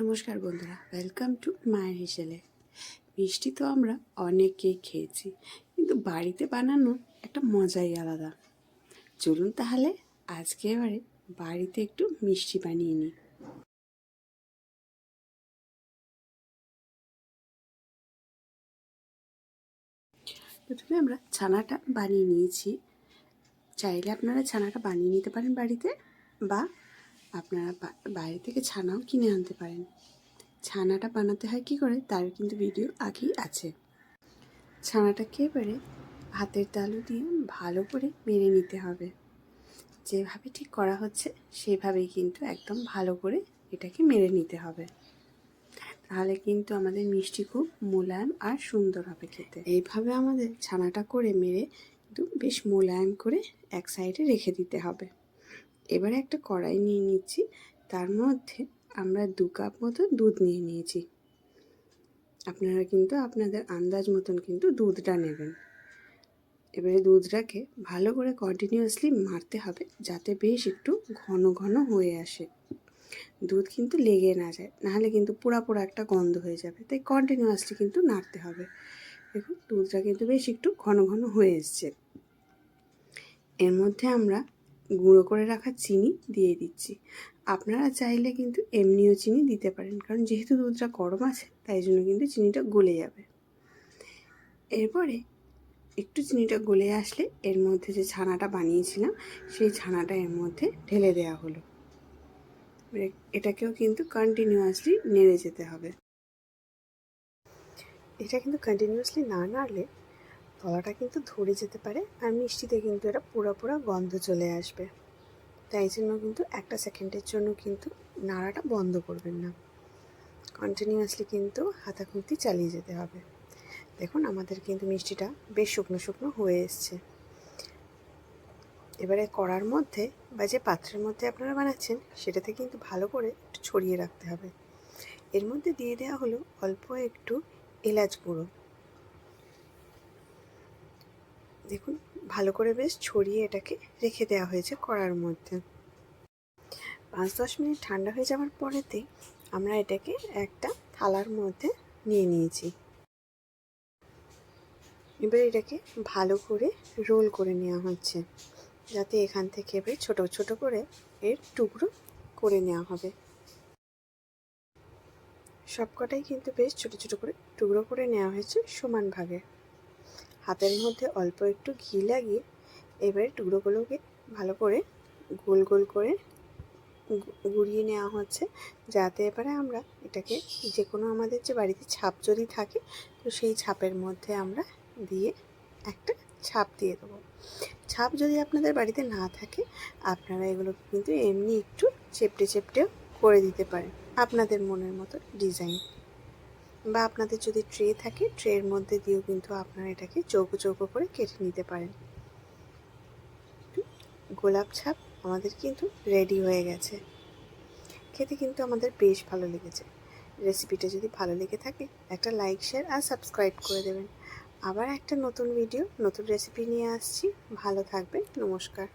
নমস্কার বন্ধুরা welcome to মায়ের হিসেলে। মিষ্টি তো আমরা অনেকেই খেয়েছি, কিন্তু বাড়িতে বানানো একটা মজাই আলাদা। চলুন তাহলে আজকে এবারে বাড়িতে একটু মিষ্টি বানিয়ে নিই। প্রথমে আমরা ছানাটা বানিয়ে নিয়েছি। চাইলে আপনারা ছানাটা বানিয়ে নিতে পারেন বাড়িতে বা আপনারা বাইরে থেকে ছানাও কিনে আনতে পারেন। ছানাটা বানাতে হয় কি করে? তার কিন্তু ভিডিও আগেই আছে। ছানাটাকে এবারে হাতের তালু দিয়ে ভালো করে মেরে নিতে হবে। যেভাবে ঠিক করা হচ্ছে, সেভাবেই কিন্তু একদম ভালো করে এটাকে মেরে নিতে হবে। তাহলে কিন্তু আমাদের মিষ্টি খুব মোলায়েম আর সুন্দর হবে খেতে। এইভাবে আমাদের ছানাটা করে মেরে কিন্তু বেশ মোলায়েম করে এক সাইডে রেখে দিতে হবে। এবারে একটা কড়াই নিয়ে নিচ্ছি। তার মধ্যে আমরা দু কাপ মতো দুধ নিয়ে নিয়েছি। আপনারা কিন্তু আপনাদের আন্দাজ মতন কিন্তু দুধটা নেবেন। এবারে দুধটাকে ভালো করে কন্টিনিউয়াসলি মারতে হবে যাতে বেশ একটু ঘন ঘন হয়ে আসে। দুধ কিন্তু লেগে না যায়, নাহলে কিন্তু পোড়া একটা গন্ধ হয়ে যাবে। তাই কন্টিনিউয়াসলি কিন্তু নাড়তে হবে। দেখুন, দুধটা কিন্তু বেশ একটু ঘন ঘন হয়ে এসছে। এর মধ্যে আমরা গুঁড়ো করে রাখা চিনি দিয়ে দিচ্ছি। আপনারা চাইলে কিন্তু এমনিও চিনি দিতে পারেন, কারণ যেহেতু দুধটা গরম আছে, তাই জন্য কিন্তু চিনিটা গলে যাবে। এরপরে একটু চিনিটা গলে আসলে এর মধ্যে যে ছানাটা বানিয়েছিলাম, সেই ছানাটা এর মধ্যে ঢেলে দেওয়া হলো। এটাকেও কিন্তু কন্টিনিউয়াসলি নেড়ে যেতে হবে। এটা কিন্তু কন্টিনিউয়াসলি না নাড়লে তলাটা কিন্তু ধরে যেতে পারে আর মিষ্টিতে কিন্তু এটা পুরো পুরো গন্ধ চলে আসবে। তাই জন্য কিন্তু একটা সেকেন্ডের জন্য কিন্তু নাড়াটা বন্ধ করবেন না। কন্টিনিউয়াসলি কিন্তু হাতাখুন্তি চালিয়ে যেতে হবে। দেখুন, আমাদের কিন্তু মিষ্টিটা বেশ শুকনো শুকনো হয়ে এসছে। এবারে কড়ার মধ্যে বা যে পাত্রের মধ্যে আপনারা বানাচ্ছেন, সেটাতে কিন্তু ভালো করে একটু ছড়িয়ে রাখতে হবে। এর মধ্যে দিয়ে দেওয়া হলো অল্প একটু এলাচ গুঁড়ো। দেখুন, ভালো করে বেশ ছড়িয়ে এটাকে রেখে দেওয়া হয়েছে কড়ার মধ্যে। পাঁচ দশ মিনিট ঠান্ডা হয়ে যাওয়ার পরেতে আমরা এটাকে একটা থালার মধ্যে নিয়ে নিয়েছি। এবার এটাকে ভালো করে রোল করে নেওয়া হচ্ছে, যাতে এখান থেকে এবার ছোট ছোট করে এর টুকরো করে নেওয়া হবে। সবকটাই কিন্তু বেশ ছোট ছোট করে টুকরো করে নেওয়া হয়েছে সমান ভাগে। হাতের মধ্যে অল্প একটু ঘি লাগিয়ে এবারে টুকরোগুলোকে ভালো করে গোল গোল করে গুড়িয়ে নেওয়া হচ্ছে। যাতে এবারে আমরা এটাকে যে কোনো আমাদের যে বাড়িতে ছাপ যদি থাকে, তো সেই ছাপের মধ্যে আমরা দিয়ে একটা ছাপ দিয়ে দেবো। ছাপ যদি আপনাদের বাড়িতে না থাকে, আপনারা এগুলো কিন্তু এমনি একটু চেপটে চেপটেও করে দিতে পারেন। আপনাদের মনের মতো ডিজাইন। বা আপনাদের যদি ট্রে থাকে ট্রের মধ্যে দিয়েও কিন্তু আপনারা এটাকে চৌকো চৌকো করে কেটে নিতে পারেন। গোলাপ ছাপ আমাদের কিন্তু রেডি হয়ে গেছে। খেতে কিন্তু আমাদের বেশ ভালো লেগেছে। রেসিপিটা যদি ভালো লেগে থাকে, একটা লাইক শেয়ার আর সাবস্ক্রাইব করে দেবেন। আবার একটা নতুন ভিডিও নতুন রেসিপি নিয়ে আসছি। ভালো থাকবেন, নমস্কার।